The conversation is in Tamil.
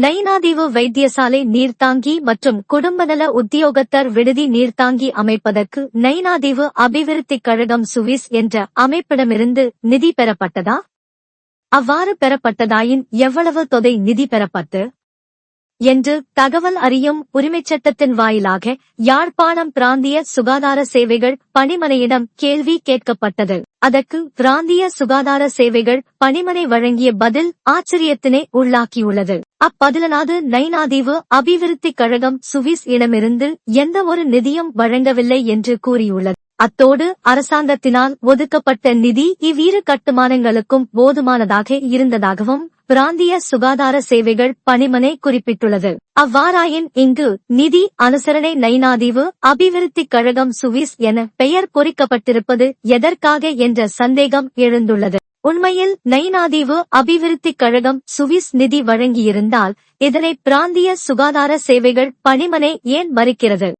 நயினாதீவு வைத்தியசாலை நீர்த்தாங்கி மற்றும் குடும்பநல உத்தியோகத்தர் விடுதி நீர்த்தாங்கி அமைப்பதற்கு நயினாதீவு அபிவிருத்திக் கழகம் சுவிஸ் என்ற அமைப்பிடமிருந்து நிதி பெறப்பட்டதா? அவ்வாறு பெறப்பட்டதாயின் எவ்வளவு தொகை நிதி பெறப்பட்டு? என்று தகவல் அறியும் உரிமைச் சட்டத்தின் வாயிலாக யாழ்ப்பாணம் பிராந்திய சுகாதார சேவைகள் பணிமனையிடம் கேள்வி கேட்கப்பட்டது. அதற்கு பிராந்திய சுகாதார சேவைகள் பணிமனை வழங்கிய பதில் ஆச்சரியத்தினை உள்ளாக்கியுள்ளது. அப்பதிலனாது நைனாதீவு அபிவிருத்திக் கழகம் சுவிஸ் இடமிருந்து எந்த ஒரு நிதியும் வழங்கவில்லை என்று கூறியுள்ளது. அத்தோடு அரசாங்கத்தினால் ஒதுக்கப்பட்ட நிதி இவ்விரு கட்டுமானங்களுக்கும் போதுமானதாக இருந்ததாகவும் பிராந்திய சுகாதார சேவைகள் பணிமனை குறிப்பிட்டுள்ளது. அவ்வாறாயின் இங்கு நிதி அனுசரணை நைனாதீவு அபிவிருத்திக் கழகம் சுவிஸ் என பெயர் பொறிக்கப்பட்டிருப்பது எதற்காக என்ற சந்தேகம் எழுந்துள்ளது. உண்மையில் நைனாதீவு அபிவிருத்திக் கழகம் சுவிஸ் நிதி வழங்கியிருந்தால் இதனை பிராந்திய சுகாதார சேவைகள் பணிமனை ஏன் மறுக்கிறது?